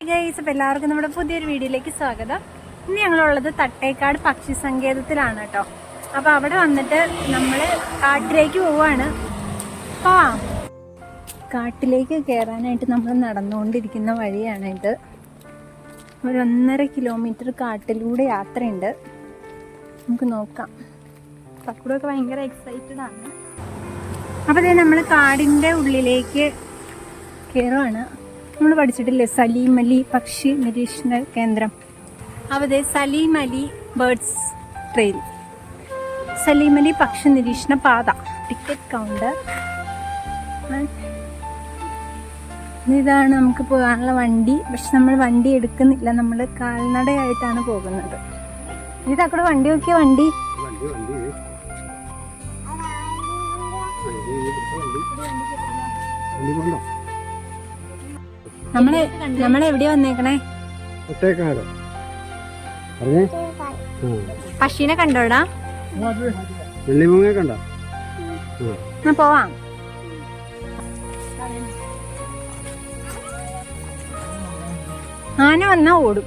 അപ്പോൾ എല്ലാവർക്കും നമ്മുടെ പുതിയൊരു വീഡിയോയിലേക്ക് സ്വാഗതം. ഇന്ന് ഞങ്ങളുള്ളത് തട്ടേക്കാട് പക്ഷി സങ്കേതത്തിലാണ് കേട്ടോ. അപ്പോൾ അവിടെ വന്നിട്ട് നമ്മൾ കാട്ടിലേക്ക് പോവാണ്. പോവാം. കാട്ടിലേക്ക് കയറാനായിട്ട് നമ്മൾ നടന്നുകൊണ്ടിരിക്കുന്ന വഴിയാണ് ഇത്. ഒരു ഒന്നര കിലോമീറ്റർ കാട്ടിലൂടെ യാത്രയുണ്ട്. നമുക്ക് നോക്കാം. തക്കൂടൊക്കെ ഭയങ്കര എക്സൈറ്റഡ് ആണ്. അപ്പോൾ നമ്മൾ കാടിന്റെ ഉള്ളിലേക്ക് കയറുവാണ് നമ്മൾ പഠിച്ചിട്ടില്ലേ സലീം അലി പക്ഷി നിരീക്ഷണ കേന്ദ്രം? അവിടെ സലീം അലി ബേർഡ്സ് ട്രെയിൻ സലീം അലി പക്ഷി നിരീക്ഷണ പാത ടിക്കറ്റ് കൗണ്ടർ. ഇതാണ് നമുക്ക് പോകാനുള്ള വണ്ടി. പക്ഷെ നമ്മൾ വണ്ടി എടുക്കുന്നില്ല നമ്മൾ കാൽനടയായിട്ടാണ് പോകുന്നത്. ഇതാക്കൂടെ വണ്ടി നോക്കിയ വണ്ടി. വണ്ടി നമ്മൾ നമ്മളെവിടെയാ വന്നേക്കണേ? ഒറ്റേക്കാട് പറഞ്ഞേ? പക്ഷീനെ കണ്ടോടാ? വെള്ളിമുങ്ങ കണ്ടോ? എന്നാ പോവാം. ആന വന്നാ ഓടും.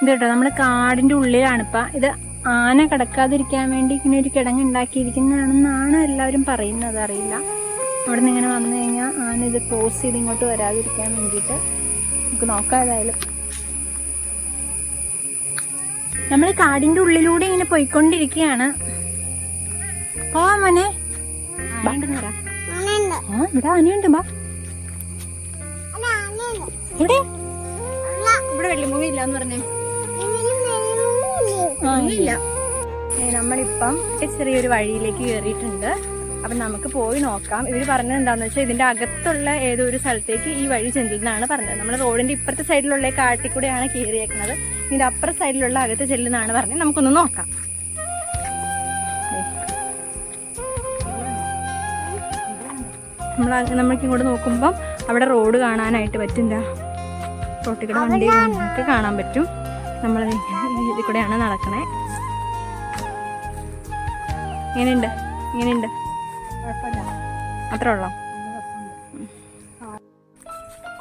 ഇത് കേട്ടോ നമ്മൾ കാടിന്റെ ഉള്ളിലാണിപ്പ ഇത് ആന കിടക്കാതിരിക്കാൻ വേണ്ടി ഇങ്ങനെ ഒരു കിടങ്ങ് ഉണ്ടാക്കിയിരിക്കുന്നതാണെന്നാണ് എല്ലാവരും പറയുന്നത്. അറിയില്ല. അവിടെ നിന്ന് ഇങ്ങനെ വന്നു കഴിഞ്ഞാൽ ആന ഇത് ക്രോസ് ചെയ്ത് ഇങ്ങോട്ട് വരാതിരിക്കാൻ വേണ്ടിയിട്ട് നമുക്ക് നോക്കാം ഏതായാലും. നമ്മൾ കാടിന്റെ ഉള്ളിലൂടെ ഇങ്ങനെ പോയിക്കൊണ്ടിരിക്കുകയാണ്. പോവാ മോനെ. ഇവിടെ ആനയുണ്ട്. ബാ ഇവിടെ ഇവിടെ വെള്ളിമുഖ ഇല്ല എന്ന് പറഞ്ഞേ. ഏ, നമ്മളിപ്പം ചെറിയൊരു വഴിയിലേക്ക് കയറിയിട്ടുണ്ട് അപ്പൊ നമുക്ക് പോയി നോക്കാം. ഇവർ പറഞ്ഞത് എന്താന്ന് വെച്ചാൽ ഇതിന്റെ അകത്തുള്ള ഏതോ ഒരു സ്ഥലത്തേക്ക് ഈ വഴി ചെല്ലുന്നതാണ് പറഞ്ഞത്. നമ്മൾ റോഡിന്റെ ഇപ്പുറത്തെ സൈഡിലുള്ള കാട്ടിൽ കൂടെയാണ് കയറിയേക്കുന്നത് ഇതിന്റെ അപ്പുറ സൈഡിലുള്ള അകത്ത് ചെല്ലുന്നതാണ് പറഞ്ഞത്. നമുക്കൊന്ന് നോക്കാം. നമ്മൾ നമ്മൾക്ക് ഇങ്ങോട്ട് നോക്കുമ്പം അവിടെ റോഡ് കാണാനായിട്ട് പറ്റില്ല. റോട്ടിൽ കൂടെ വണ്ടി ഒക്കെ കാണാൻ പറ്റും. നമ്മൾ ഇതിൽ കൂടെയാണ് നടക്കണേ. ഇങ്ങനെയുണ്ട് ഇങ്ങനെയുണ്ട്. അത്ര ഉള്ളോ?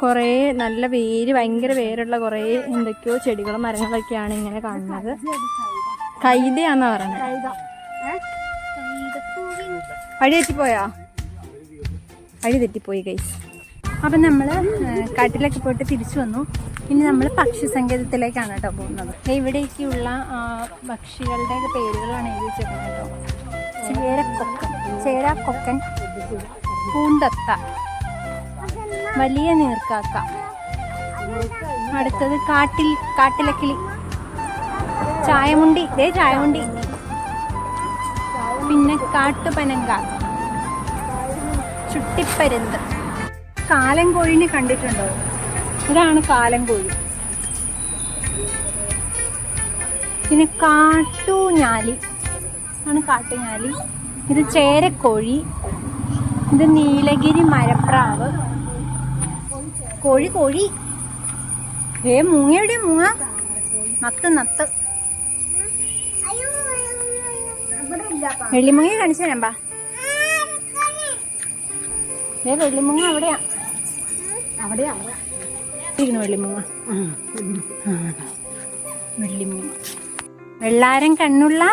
കുറേ നല്ല വേര് ഭയങ്കര വേരുള്ള കുറേ എന്തൊക്കെയോ ചെടികളും മരങ്ങളൊക്കെയാണ് ഇങ്ങനെ കാണുന്നത്. കൈതയാന്നാ പറയുന്നത്. വഴി തെറ്റിപ്പോയാ? വഴി തെറ്റിപ്പോയി കൈസ് അപ്പം നമ്മൾ കാട്ടിലൊക്കെ പോയിട്ട് തിരിച്ചു വന്നു. ഇനി നമ്മൾ പക്ഷി സങ്കേതത്തിലേക്കാണ് കേട്ടോ പോകുന്നത്. ഇവിടേക്കുള്ള പക്ഷികളുടെ പേരുകളാണ് എഴുതി വെച്ചിരിക്കുന്നത് കേട്ടോ. ചേരക്കൊക്കൻ ചേരാക്കൊക്കൻ പൂന്തത്ത വലിയ നീർക്കാക്ക. അടുത്തത് കാട്ടിൽ കാട്ടിലക്കിളി. ചായമുണ്ടി ഇതേ ചായമുണ്ടി. പിന്നെ കാട്ടുപനങ്ക. ചുട്ടിപ്പരുന്ത്. കാലം കോഴിനെ കണ്ടിട്ടുണ്ടോ? ഇതാണ് കാലം കോഴി. പിന്നെ കാട്ടുഞ്ഞാലി ആണ് കാട്ടുഞ്ഞാലി ഇത് ചേരക്കോഴി. ഇത് നീലഗിരി മരപ്രാവ്. കോഴി കോഴി. ഏ മൂങ്ങയുടെ മൂങ്ങ. നത്ത് നത്ത്. വെള്ളിമുങ്ങ കാണിച്ചു തരാമ്പാ ഏ വെള്ളിമുങ്ങ അവിടെയാ. അവിടെയാ ഇരിക്കുന്നു വെള്ളിമുങ്ങ? വെള്ളിമൂങ്ങ. വെള്ളാരം കണ്ണുള്ള?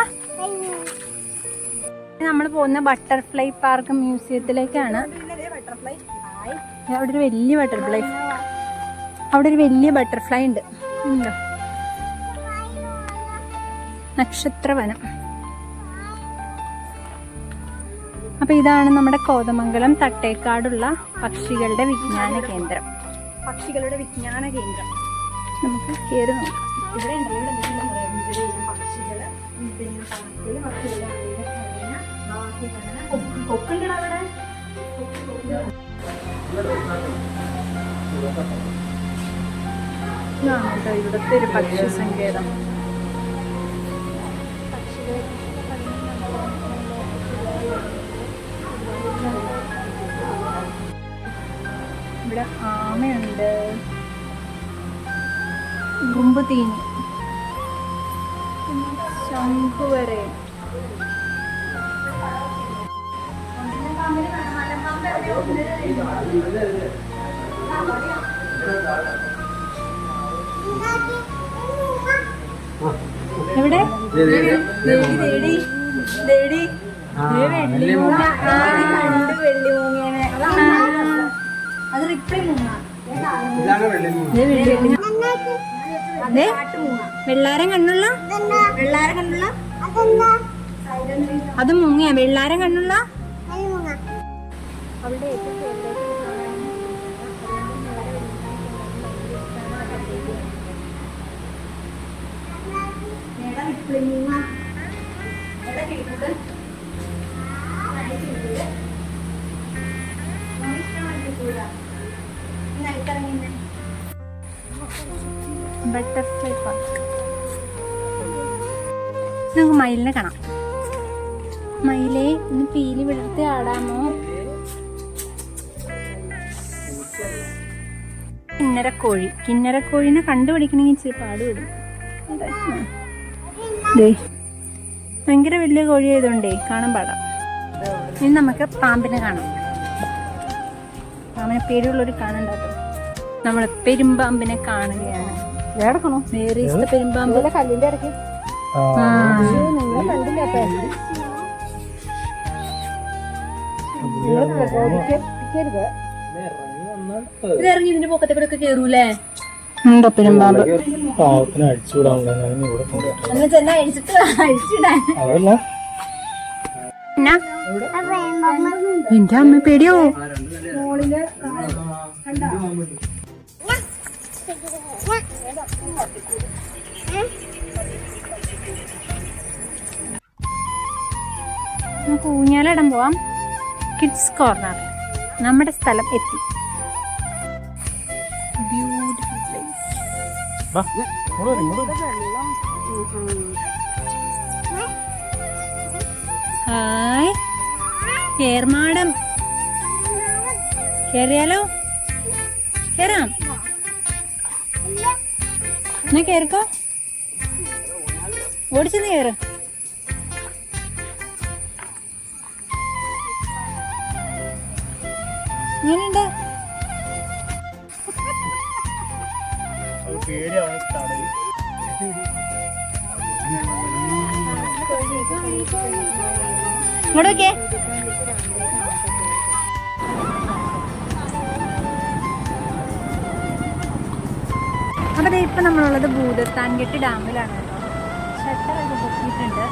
നമ്മൾ പോകുന്ന ബട്ടർഫ്ലൈ പാർക്ക് മ്യൂസിയത്തിലേക്കാണ്. അവിടെ ഒരു വലിയ ബട്ടർഫ്ലൈ. അവിടെ ഒരു വലിയ ബട്ടർഫ്ലൈ ഉണ്ട്? നക്ഷത്രവനം. അപ്പൊ ഇതാണ് നമ്മുടെ കോതമംഗലം തട്ടേക്കാടുള്ള പക്ഷികളുടെ വിജ്ഞാന കേന്ദ്രം. പക്ഷികളുടെ വിജ്ഞാന കേന്ദ്രം. നമുക്ക് കയറി നോക്കാം. ഇവിടെ പക്ഷികൾ കൊക്കുണ്ടോ അവിടെ. ഇതാണ് കേട്ടോ ഇവിടുത്തെ ഒരു പക്ഷി സങ്കേതം. ഉറുമ്പ് തീനി. ശംഖുവരെ എവിടെ? വെള്ളിമൂങ്ങ കണ്ട് വെള്ളിമൂങ്ങേനെ അത് റിപ്ലൈ മൂങ്ങ. വെള്ളിമൂങ്ങ വെള്ളാരം കണ്ണുള്ള? വെള്ളാരം കണ്ണുള്ള? അത് മുങ്ങിയ. വെള്ളാരം കണ്ണുള്ള? അവിടെ ഏറ്റവും ഫേവറേറ്റ് ബട്ടർഫ്ലൈ പാർക്ക് നമുക്ക് മയിലിനെ കാണാം. മയിലെ ഒന്ന് പീലി വിടർത്തി ആടാമോ കിന്നരക്കോഴി. കിന്നരക്കോഴിനെ കണ്ടുപിടിക്കണമെങ്കിൽ ഇച്ചിരി പാടുപെടും. ഭയങ്കര വലിയ കോഴി ആയതുകൊണ്ടേ കാണാൻ പാടാം. ഇനി നമുക്ക് പാമ്പിനെ കാണാം. പാമ്പിനെ പേരുള്ളൊരു കാണണ്ടാട്ടോ നമ്മൾ പെരുമ്പാമ്പിനെ കാണുകയാണ്. ഏടക്കണോ വേറെ ഇഷ്ട പെരുമ്പാമ്പ്. കല്ലിന്റെ ഇടയ്ക്ക്. ആ. നിങ്ങൾ കണ്ടില്ല ഇത് ഇറങ്ങി ഇതിന്റെ പൊക്കത്തെ കൂടെ ഒക്കെ കേറൂലേ? ഉണ്ടോ പെരുമ്പാമ്പ്? പാവത്തിന് അടിച്ചുവിടാനുള്ള ഇവിടെ കൊണ്ടുവരാം എന്ന് ചെന്നാ അഴിച്ചിട്ട് അഴിച്ചിടാൻ. അതല്ല. എന്നാ? എന്റെ അമ്മ പേടിയോ നമുക്ക് ഊഞ്ഞാലടം പോവാം. കിഡ്സ് കോർണർ നമ്മുടെ സ്ഥലം എത്തി. Beautiful place. ഹായ് കേർമാടം കേറിയാലോ? കേറാം. എന്നാ കയറിക്കോ ഓടിച്ചെന്ന് കേറ്. എങ്ങനെയുണ്ട് അത് പേടിയാണ് ഇപ്പം ഇങ്ങോട്ട് നോക്കിയേ അപ്പൊ ദേ ഇപ്പൊ നമ്മളുള്ളത് ഭൂതത്താൻകെട്ട് ഡാമിലാണ് കേട്ടോ. ഷട്ടറൊക്കെ പൊക്കിയിട്ടുണ്ട്.